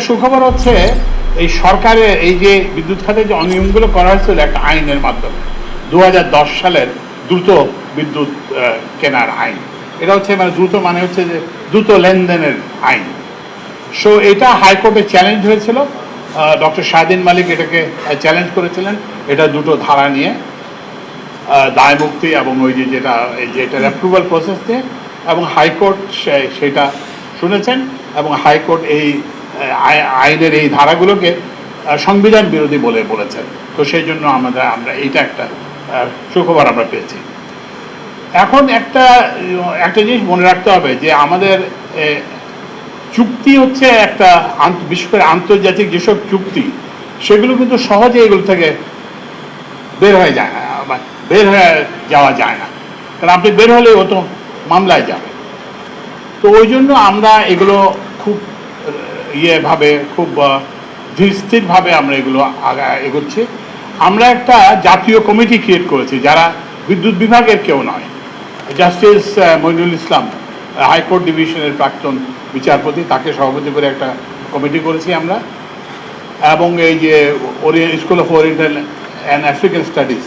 সুখবর হচ্ছে এই সরকারের এই যে বিদ্যুৎ খাতে যে অনিয়মগুলো করা হয়েছিল একটা আইনের মাধ্যমে। দু হাজার দশ সালের দ্রুত বিদ্যুৎ কেনার আইন। এটা হচ্ছে মানে দ্রুত মানে হচ্ছে যে দ্রুত লেনদেনের আইন। সো এটা হাইকোর্টে চ্যালেঞ্জ হয়েছিল। ডক্টর শাহদিন মালিক এটাকে চ্যালেঞ্জ করেছিলেন। এটা দুটো ধারা নিয়ে। আহ, দায় মুক্তি এবং ওই যে যেটা এই যে এটার অ্যাপ্রুভাল প্রসেস নিয়ে এবং হাইকোর্ট সেটা শুনেছেন। এবং হাইকোর্ট এই আইনের এই ধারাগুলোকে সংবিধান বিরোধী বলে বলেছেন। তো সেই জন্য আমাদের, আমরা এইটা একটা সুখবর আমরা পেয়েছি। এখন একটা একটা জিনিস মনে রাখতে হবে যে আমাদের চুক্তি হচ্ছে একটা বিশেষ করে আন্তর্জাতিক যেসব চুক্তি, সেগুলো কিন্তু সহজে এগুলো থেকে বের হয়ে যায় না বের হয়ে যাওয়া যায় না। কারণ আপনি বের হলে ও তো মামলায় যাবে তো ওই জন্য আমরা এগুলো খুব ইয়েভাবে খুব আহ, ধীর স্থিরভাবে আমরা এগুলো এগোচ্ছি। আমরা একটা জাতীয় কমিটি ক্রিয়েট করেছি যারা বিদ্যুৎ বিভাগের কেউ নয়। জাস্টিস মইনুল ইসলাম হাইকোর্ট ডিভিশনের প্রাক্তন বিচারপতি তাকে সভাপতি করে একটা কমিটি করেছি আমরা। এবং এই যে school of oriental and African studies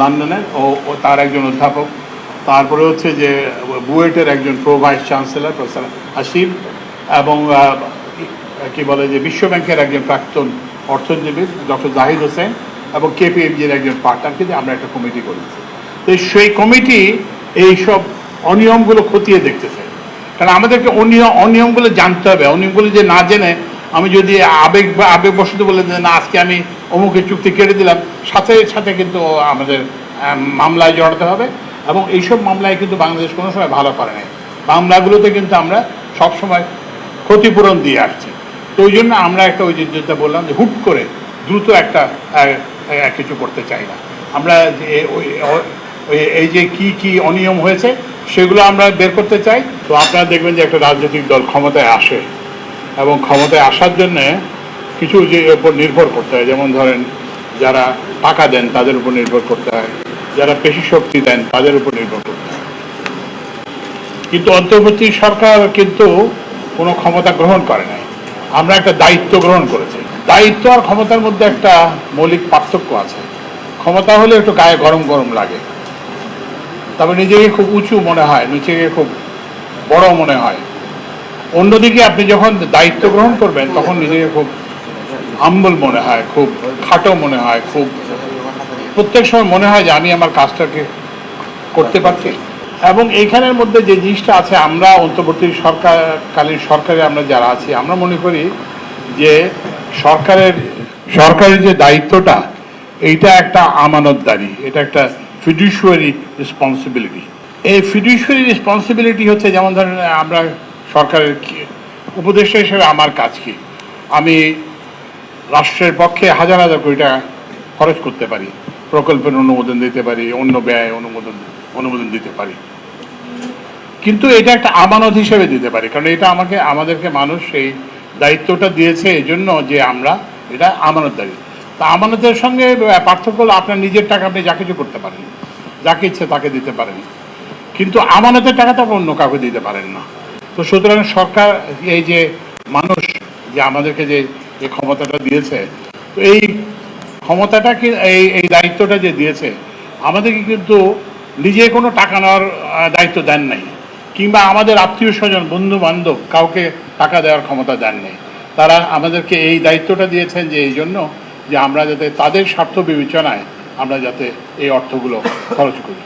লন্ডনের ও তার একজন অধ্যাপক। তারপরে হচ্ছে যে বুয়েটের একজন pro vice chancellor professor Asif এবং কি বলে যে বিশ্ব ব্যাংকের একজন প্রাক্তন অর্থনীতিবিদ, ডক্টর জাহিদ হোসেন, এবং কেপিএমজির একজন পার্টনারকে দিয়ে আমরা একটা কমিটি করেছি। তো সেই কমিটি এইসব অনিয়মগুলো খতিয়ে দেখতেছে। কারণ আমাদেরকে অনিয়ম অনিয়মগুলো জানতে হবে। অনিয়মগুলো যে না জেনে আমি যদি আবেগ বা আবেগবশত বলে যে না, আজকে আমি অমুকের চুক্তি কেটে দিলাম, সাথে সাথে কিন্তু আমাদের মামলায় জড়াতে হবে। এবং এইসব মামলায় কিন্তু বাংলাদেশ কোনো সময় ভালো করে নাই। মামলাগুলোতে কিন্তু আমরা সবসময় ক্ষতিপূরণ দিয়ে আসছে। তো ওই জন্য আমরা একটা ওই যেটা বললাম যে হুট করে দ্রুত একটা কিছু করতে চাই না। আমরা এই যে কি কি অনিয়ম হয়েছে সেগুলো আমরা বের করতে চাই। তো আপনারা দেখবেন যে একটা রাজনৈতিক দল ক্ষমতায় আসে এবং ক্ষমতায় আসার জন্যে কিছু যে উপর নির্ভর করতে হয়। যেমন ধরেন যারা টাকা দেন তাদের উপর নির্ভর করতে হয়, যারা পেশি শক্তি দেন তাদের উপর নির্ভর করতে হয়। কিন্তু অন্তর্বর্তী সরকার কিন্তু কোনো ক্ষমতা গ্রহণ করে নাই। আমরা একটা দায়িত্ব গ্রহণ করেছি। দায়িত্ব আর ক্ষমতার মধ্যে একটা মৌলিক পার্থক্য আছে। ক্ষমতা হলে একটু গায়ে গরম গরম লাগে। তবে নিজেকে খুব উঁচু মনে হয়, নিজেকে খুব বড় মনে হয়। অন্যদিকে আপনি যখন দায়িত্ব গ্রহণ করবেন, তখন নিজেকে খুব আম্বল মনে হয়, খুব খাটো মনে হয়, খুব প্রত্যেক সময় মনে হয় যে আমি আমার কাজটাকে করতে পারছি। এবং এইখানের মধ্যে যে জিনিসটা আছে, আমরা অন্তর্বর্তী সরকারকালীন সরকারে আমরা যারা আছি, আমরা মনে করি যে সরকারের সরকারের যে দায়িত্বটা, এইটা একটা আমানতদারি, এটা একটা ফিডুশিয়ারি রেসপন্সিবিলিটি এই ফিডুশিয়ারি রেসপন্সিবিলিটি হচ্ছে যেমন ধরেন, আমরা সরকারের উপদেষ্টা হিসেবে আমার কাজ কি? আমি রাষ্ট্রের পক্ষে হাজার হাজার কোটি টাকা খরচ করতে পারি, প্রকল্পের অনুমোদন দিতে পারি, অন্য ব্যয় অনুমোদন অনুমোদন দিতে পারি। কিন্তু এটা একটা আমানত হিসেবে দিতে পারি, কারণ এটা আমাকে, আমাদেরকে মানুষ এই দায়িত্বটা দিয়েছে এই জন্য যে আমরা এটা আমানতদারি। তা আমানতের সঙ্গে পার্থক্য হলো আপনার নিজের টাকা আপনি যা কিছু করতে পারেন, যাকে ইচ্ছে তাকে দিতে পারেন। কিন্তু আমানতের টাকা তো অন্য কাউকে দিতে পারেন না। তো সুতরাং সরকার এই যে মানুষ যে আমাদেরকে যে এই ক্ষমতাটা দিয়েছে, তো এই ক্ষমতাটা কি এই এই দায়িত্বটা যে দিয়েছে, আমাদেরকে কিন্তু নিজে কোনো টাকা নেওয়ার দায়িত্ব দেন নাই। কিংবা আমাদের আত্মীয় স্বজন বন্ধু বান্ধব কাউকে টাকা দেওয়ার ক্ষমতা দেন নাই। তারা আমাদেরকে এই দায়িত্বটা দিয়েছেন যে এই জন্য যে আমরা যাতে তাদের স্বার্থ বিবেচনায় আমরা যাতে এই অর্থগুলো খরচ করি।